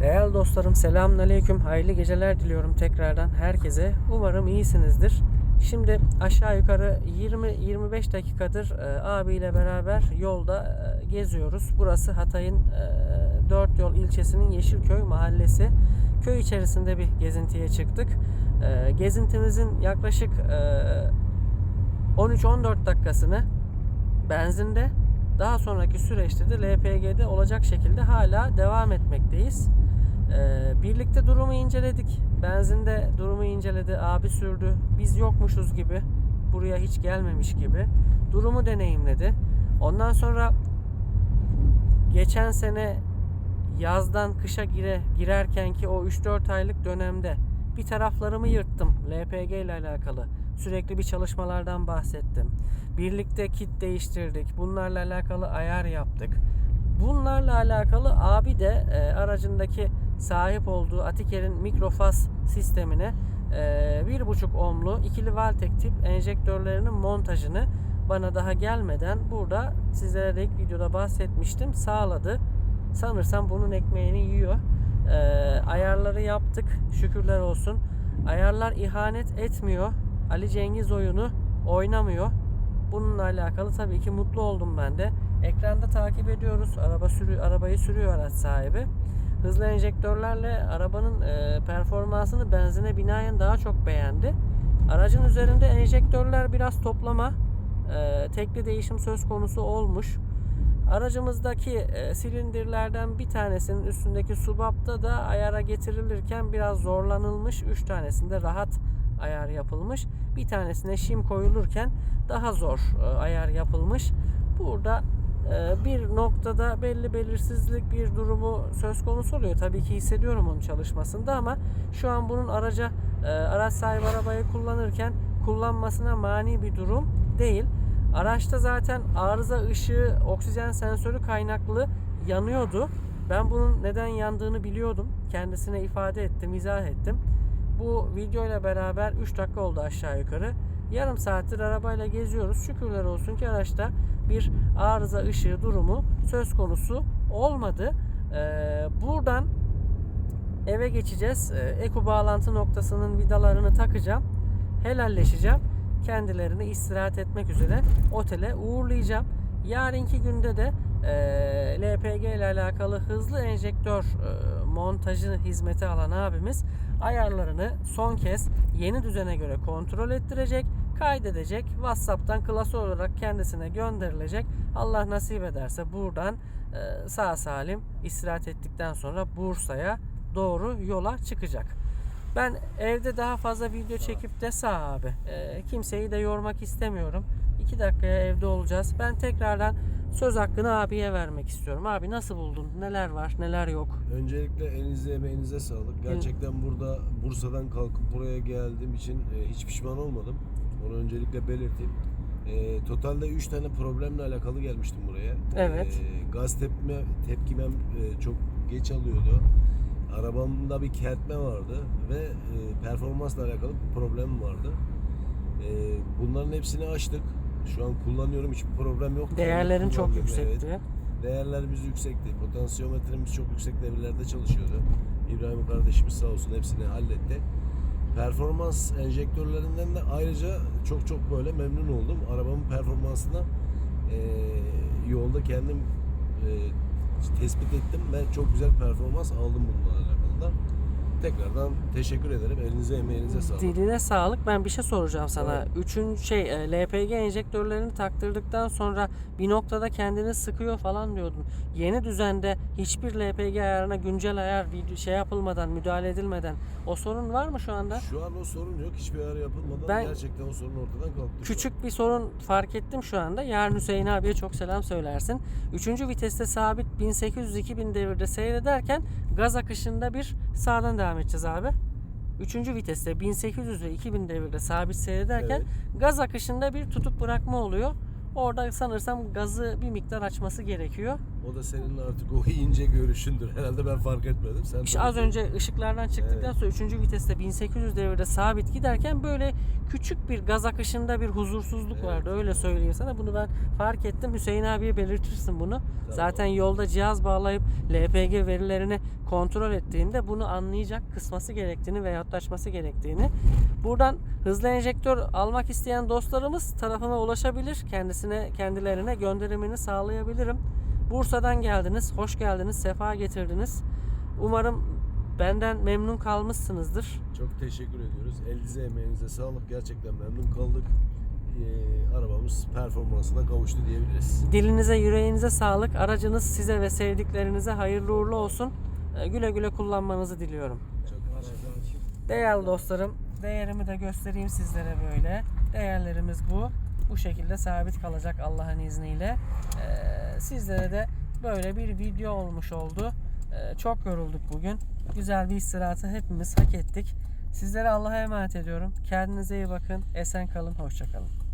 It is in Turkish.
Değerli dostlarım selamünaleyküm. Hayırlı geceler diliyorum tekrardan herkese. Umarım iyisinizdir. Şimdi aşağı yukarı 20-25 dakikadır e, abiyle beraber yolda e, geziyoruz. Burası Hatay'ın e, Dört Yol ilçesinin Yeşilköy mahallesi. Köy içerisinde bir gezintiye çıktık. E, gezintimizin yaklaşık e, 13-14 dakikasını benzinde daha sonraki süreçte de LPG'de olacak şekilde hala devam etmekteyiz. Ee, birlikte durumu inceledik. Benzinde durumu inceledi. Abi sürdü. Biz yokmuşuz gibi. Buraya hiç gelmemiş gibi. Durumu deneyimledi. Ondan sonra geçen sene yazdan kışa gire, girerken ki o 3-4 aylık dönemde bir taraflarımı yırttım LPG ile alakalı. Sürekli bir çalışmalardan bahsettim. Birlikte kit değiştirdik. Bunlarla alakalı ayar yaptık. Bunlarla alakalı abi de e, aracındaki sahip olduğu Atiker'in mikrofaz sistemine e, 1.5 ohmlu ikili Valtek tip enjektörlerinin montajını bana daha gelmeden burada sizlere de ilk videoda bahsetmiştim sağladı. Sanırsam bunun ekmeğini yiyor. E, ayarları yaptık. Şükürler olsun. Ayarlar ihanet etmiyor. Ali Cengiz oyunu oynamıyor. Bununla alakalı tabii ki mutlu oldum ben de. Ekranda takip ediyoruz. Araba sürü arabayı sürüyor araç sahibi. Hızlı enjektörlerle arabanın e, performansını benzine binaen daha çok beğendi. Aracın üzerinde enjektörler biraz toplama, e, tekli değişim söz konusu olmuş. Aracımızdaki e, silindirlerden bir tanesinin üstündeki subapta da ayara getirilirken biraz zorlanılmış. 3 tanesinde rahat ayar yapılmış. Bir tanesine şim koyulurken daha zor e, ayar yapılmış. Burada bir noktada belli belirsizlik bir durumu söz konusu oluyor. Tabii ki hissediyorum onun çalışmasında ama şu an bunun araca e, araç sahibi arabayı kullanırken kullanmasına mani bir durum değil. Araçta zaten arıza ışığı oksijen sensörü kaynaklı yanıyordu. Ben bunun neden yandığını biliyordum. Kendisine ifade ettim, izah ettim. Bu video ile beraber 3 dakika oldu aşağı yukarı. Yarım saattir arabayla geziyoruz. Şükürler olsun ki araçta bir arıza ışığı durumu söz konusu olmadı. Ee, buradan eve geçeceğiz. Ee, Eko bağlantı noktasının vidalarını takacağım. Helalleşeceğim. Kendilerini istirahat etmek üzere otele uğurlayacağım. Yarınki günde de e, LPG ile alakalı hızlı enjektör e, montajı hizmeti alan abimiz ayarlarını son kez yeni düzene göre kontrol ettirecek, kaydedecek. WhatsApp'tan klası olarak kendisine gönderilecek. Allah nasip ederse buradan e, sağ salim istirahat ettikten sonra Bursa'ya doğru yola çıkacak. Ben evde daha fazla video çekip de sağ abi. e, kimseyi de yormak istemiyorum. 2 dakikaya evde olacağız. Ben tekrardan söz hakkını abiye vermek istiyorum. Abi nasıl buldun? Neler var, neler yok? Öncelikle elinize emeğinize sağlık. Gerçekten burada Bursa'dan kalkıp buraya geldiğim için e, hiç pişman olmadım. Onu öncelikle belirteyim. E, totalde 3 tane problemle alakalı gelmiştim buraya. Evet. E, gaz tepme, tepkimem e, çok geç alıyordu. Arabamda bir kertme vardı ve e, performansla alakalı bir problem vardı. E, bunların hepsini açtık. Şu an kullanıyorum hiçbir problem yok. Değerlerin çok yüksekti. evet. Değerlerimiz yüksekti. Potansiyometremiz çok yüksek devirlerde çalışıyordu. İbrahim kardeşimiz sağ olsun hepsini halletti. Performans enjektörlerinden de ayrıca çok çok böyle memnun oldum. Arabamın performansına eee, yolda kendim eee, tespit ettim ve çok güzel performans aldım bununla alakalı da. Tekrardan teşekkür ederim. Elinize emeğinize sağlık. Diline sağlık. Ben bir şey soracağım sana. Evet. Üçüncü şey e, LPG enjektörlerini taktırdıktan sonra bir noktada kendini sıkıyor falan diyordun. Yeni düzende hiçbir LPG ayarına güncel ayar şey yapılmadan, müdahale edilmeden o sorun var mı şu anda? Şu an o sorun yok. Hiçbir ayar yapılmadan Ben- gerçekten o sorun ortadan kalktı. Küçük bir sorun fark ettim şu anda. Yarın Hüseyin abiye çok selam söylersin. Üçüncü viteste sabit 1800-2000 devirde seyrederken gaz akışında bir sağdan devam edeceğiz abi. Üçüncü viteste 1800 ve 2000 devirde sabit seyrederken gaz akışında bir tutup bırakma oluyor. Orada sanırsam gazı bir miktar açması gerekiyor. O da senin artık o ince görüşündür. Herhalde ben fark etmedim. Sen İşte az önce ışıklardan çıktıktan Evet. sonra 3. viteste 1800 devirde sabit giderken böyle küçük bir gaz akışında bir huzursuzluk Evet. vardı. Öyle söyleyeyim sana. Bunu ben fark ettim. Hüseyin abiye belirtirsin bunu. Zaten yolda cihaz bağlayıp LPG verilerini kontrol ettiğinde bunu anlayacak, kısması gerektiğini veyahut da açması gerektiğini. Buradan hızlı enjektör almak isteyen dostlarımız tarafına ulaşabilir. Kendisine, kendilerine gönderimini sağlayabilirim. Bursa'dan geldiniz, hoş geldiniz, sefa getirdiniz. Umarım benden memnun kalmışsınızdır. Çok teşekkür ediyoruz. Elinize emeğinize sağlık. Gerçekten memnun kaldık. Ee, arabamız performansına kavuştu diyebiliriz. Dilinize, yüreğinize sağlık. Aracınız size ve sevdiklerinize hayırlı uğurlu olsun. Ee, Güle güle kullanmanızı diliyorum. Çok teşekkür ederim. Değerli dostlarım, değerimi de göstereyim sizlere böyle. Değerlerimiz bu. Bu şekilde sabit kalacak Allah'ın izniyle. Ee, sizlere de böyle bir video olmuş oldu. Ee, çok yorulduk bugün. Güzel bir istirahatı hepimiz hak ettik. Sizlere Allah'a emanet ediyorum. Kendinize iyi bakın. Esen kalın, hoşça kalın.